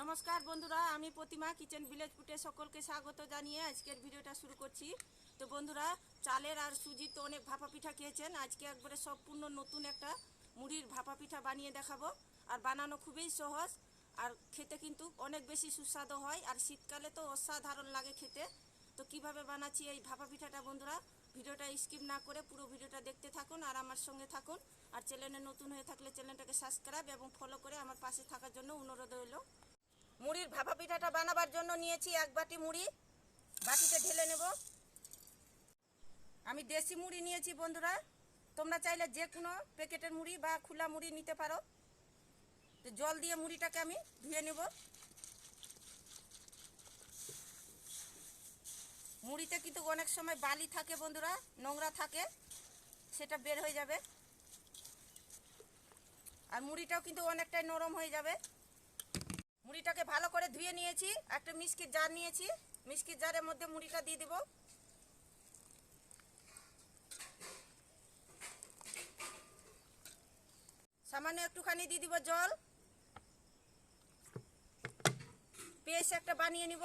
নমস্কার বন্ধুরা, আমি প্রতিমা কিচেন ভিলেজ ফুটে সকলকে স্বাগত জানিয়ে আজকের ভিডিওটা শুরু করছি। তো বন্ধুরা, চালের আর সুজি তো অনেক ভাপা পিঠা খেয়েছেন, আজকে একবারে সম্পূর্ণ নতুন একটা মুড়ির ভাপা পিঠা বানিয়ে দেখাবো। আর বানানো খুবই সহজ, আর খেতে কিন্তু অনেক বেশি সুস্বাদু হয়, আর শীতকালে তো অসাধারণ লাগে খেতে। তো কীভাবে বানাচ্ছি এই ভাপা পিঠাটা বন্ধুরা, ভিডিওটা স্কিপ না করে পুরো ভিডিওটা দেখতে থাকুন আর আমার সঙ্গে থাকুন। আর চ্যানেলে নতুন হয়ে থাকলে চ্যানেলটাকে সাবস্ক্রাইব এবং ফলো করে আমার পাশে থাকার জন্য অনুরোধ রইল। মুড়ির ভাপা পিঠাটা বানাবার জন্য নিয়েছি এক বাটি মুড়ি। বাটিতে ঢেলে নেব। আমি দেশি মুড়ি নিয়েছি বন্ধুরা। তোমরা চাইলে যে কোনো প্যাকেটের মুড়ি বা খোলা মুড়ি নিতে পারো। তো জল দিয়ে মুড়িটাকে আমি ধুয়ে নেব। মুড়িতে কিন্তু অনেক সময় বালি থাকে বন্ধুরা, নোংরা থাকে, সেটা বের হয়ে যাবে। আর মুড়িটাও কিন্তু অনেকটাই নরম হয়ে যাবে। মুড়িটাকে ভালো করে ধুয়ে নিয়েছি, একটা মিষ্কির জার নিয়েছি মিষ্কির জারের মধ্যে মুড়িটা দিয়ে দেব। সামান্য একটুখানি দিয়ে দিব জল। পেস্ট একটা বানিয়ে নিব।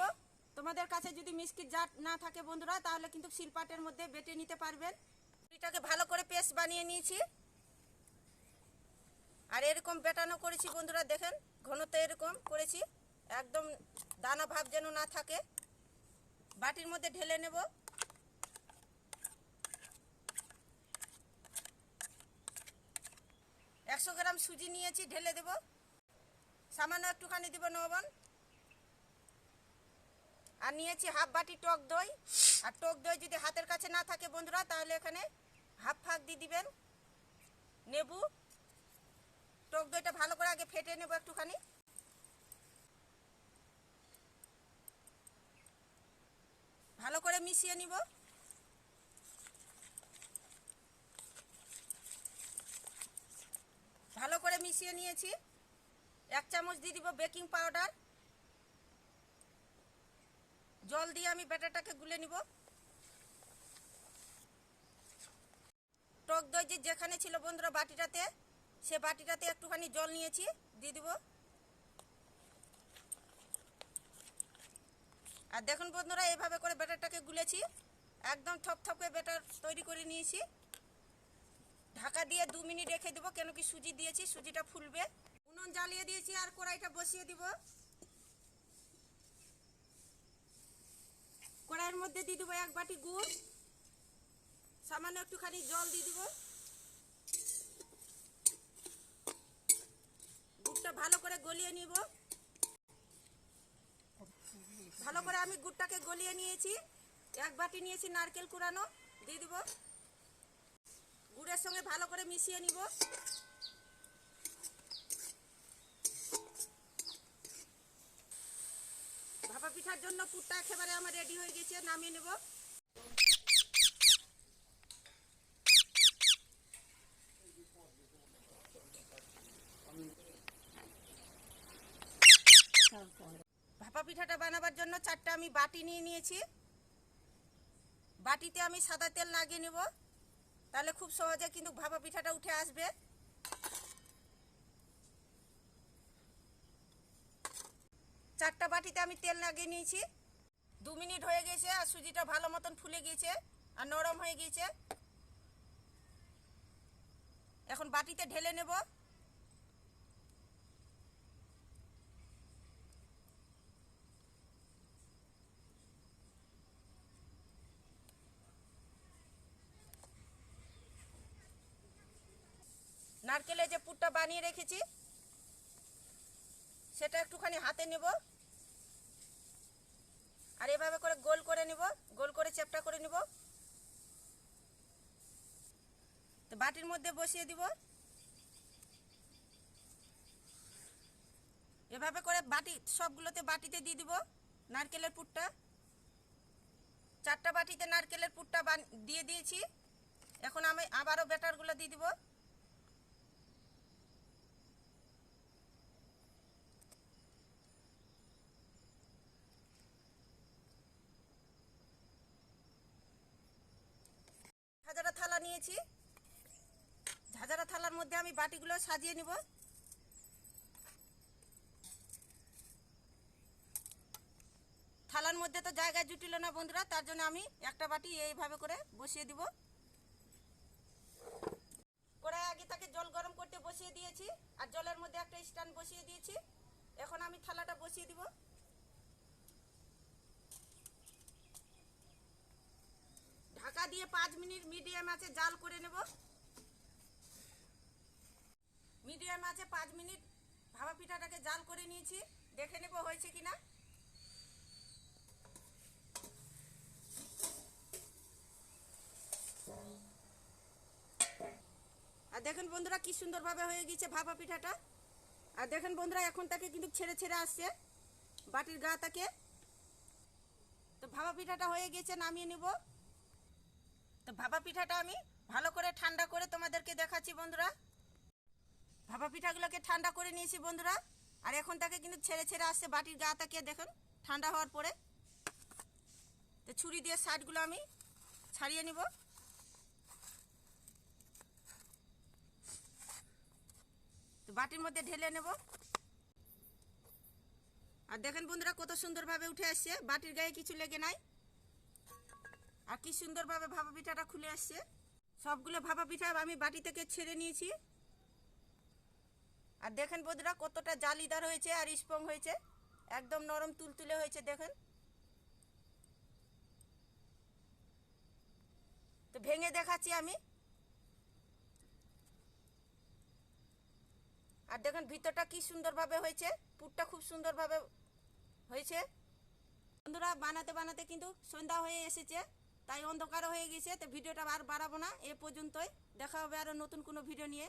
তোমাদের কাছে যদি মিষ্কির জার না থাকে বন্ধুরা, তাহলে কিন্তু শিলপাটের মধ্যে বেটে নিতে পারবেন। মুড়িটাকে ভালো করে পেস্ট বানিয়ে নিয়েছি। আর এরকম বেটানো করেছি বন্ধুরা, দেখেন। ঘনত্ব এরকম করেছি, একদম দানা ভাব যেন না থাকে। বাটির মধ্যে ঢেলে নেব। একশো গ্রাম সুজি নিয়েছি, ঢেলে দেব। সামান্য একটুখানি দিব লবণ আর নিয়েছি হাফ বাটি টক দই। আর টক দই যদি হাতের কাছে না থাকে বন্ধুরা, তাহলে এখানে হাফ ফাঁক দিয়ে দিবেন। নেবু। টক দইটা ভালো আগে ফেটে নেব একটুখানি। ভালো করে মিশিয়ে নিব। ভালো করে মিশিয়ে নিয়েছি। এক চামচ দিয়ে দিব বেকিং পাউডার। জল দিয়ে আমি ব্যাটারটাকে গুলে নিব। টক দই যেখানে ছিল বন্ধুরা বাটিটাতে। সে বাটিটাতে একটুখানি জল নিয়েছি, দিয়ে দিব। আর দেখুন বন্ধুরা এইভাবে করে ব্যাটারটাকে গুলেছি। একদম থপ থপ করে ব্যাটার তৈরি করে নিয়েছি। ঢাকা দিয়ে দু মিনিট রেখে দেবো, কেন কি সুজি দিয়েছি, সুজিটা ফুলবে। উনুন জ্বালিয়ে দিয়েছি আর কড়াইটা বসিয়ে দিব। কড়াইয়ের মধ্যে দিয়ে দেবো এক বাটি গুড়। সামান্য একটুখানি জল দিয়ে দিব। ভালো করে গলিয়ে নিব। ভালো করে আমি গুড়টাকে গলিয়ে নিয়েছি। এক বাটি নিয়েছি নারকেল কুড়ানো, দিয়ে দিব। গুড়ের সঙ্গে ভালো করে মিশিয়ে নিব। ভাপা পিঠার জন্য পুরটা একেবারে আমার রেডি হয়ে গেছে, নামিয়ে নেব। পিঠাটা বানাবার জন্য চারটা আমি বাটি নিয়ে নিয়েছি। বাটিতে আমি সাদা তেল লাগিয়ে নেব। তাহলে খুব সহজে কিন্তু ভাপা পিঠাটা উঠে আসবে। চারটা বাটিতে আমি তেল লাগিয়ে নিয়েছি। দু মিনিট হয়ে গেছে আর সুজিটা ভালো মতন ফুলে গিয়েছে আর নরম হয়ে গিয়েছে এখন বাটিতে ঢেলে নেব। নারকেলের যে পুরটা বানিয়ে রেখেছি, সেটা একটুখানি হাতে নেব। আর এভাবে করে গোল করে নেব, গোল করে চেপটা করে নেব। তো বাটির মধ্যে বসিয়ে দিব। এভাবে করে বাটি, সবগুলোতে বাটিতে দিয়ে দিব নারকেলের পুরটা। চারটা বাটিতে নারকেলের পুরটা দিয়ে দিয়েছি। এখন আমি আবারও ব্যাটারগুলো দিয়ে দিব ঝাঁঝারা থালা নিয়েছি ঝাঁঝারা থালার মধ্যে আমি বাটিগুলো সাজিয়ে নিব। থালার মধ্যে তো জায়গায় জুটিল না বন্ধুরা, তার জন্য আমি একটা বাটি এইভাবে করে বসিয়ে দিব। কড়াই আগে তাকে জল গরম করতে বসিয়ে দিয়েছি, আর জলের মধ্যে একটা স্ট্যান্ড বসিয়ে দিয়েছি। এখন আমি থালাটা বসিয়ে দিব ঢাকা দিয়ে পাঁচ মিনিট মিডিয়াম আছে, জাল করে নেব। মিডিয়াম আছে পাঁচ মিনিট। ভাবা পিঠাটাকে জাল করে নিয়েছি। দেখে নেব হয়েছে কিনা। আর দেখেন বন্ধুরা, কি সুন্দরভাবে হয়ে গেছে ভাপা পিঠাটা। আর দেখেন বন্ধুরা, এখন তাকে কিন্তু ছেড়ে ছেড়ে আসছে বাটির গা তাকে। তো ভাপা পিঠাটা হয়ে গেছে নামিয়ে নেব। তো ভাপা পিঠাটা আমি ভালো করে ঠান্ডা করে তোমাদেরকে দেখাচ্ছি বন্ধুরা। ভাপা পিঠাগুলোকে ঠান্ডা করে নিয়েছি বন্ধুরা। আর এখন তাকে কিন্তু ছেড়ে ছেড়ে আসছে বাটির গা তাকে দেখুন, ঠান্ডা হওয়ার পরে। তো ছুরি দিয়ে সাইডগুলো আমি ছাড়িয়ে নিব। তো বাটির মধ্যে ঢেলে নেব। আর দেখেন বন্ধুরা কত সুন্দরভাবে উঠে আসছে, বাটির গায়ে কিছু লেগে নাই। আর কি সুন্দরভাবে ভাপা পিঠাটা খুলে আসছে। সবগুলো ভাপা পিঠা আমি বাটি থেকে ছেড়ে নিয়েছি। আর দেখেন বন্ধুরা, কতটা জালিদার হয়েছে আর স্পং হয়েছে। একদম নরম তুলতুলে হয়েছে, দেখেন। তো ভেঙে দেখাচ্ছি আমি। আর দেখেন ভিতরটা কি সুন্দরভাবে হয়েছে, পুরটা খুব সুন্দরভাবে হয়েছে। বন্ধুরা, বানাতে বানাতে কিন্তু সন্ধ্যা হয়ে এসেছে। তাই অন্ধকারও হয়ে গেছে, তো ভিডিওটা আর বাড়াবো না। এ পর্যন্তই। দেখা হবে আরও নতুন কোনো ভিডিও নিয়ে।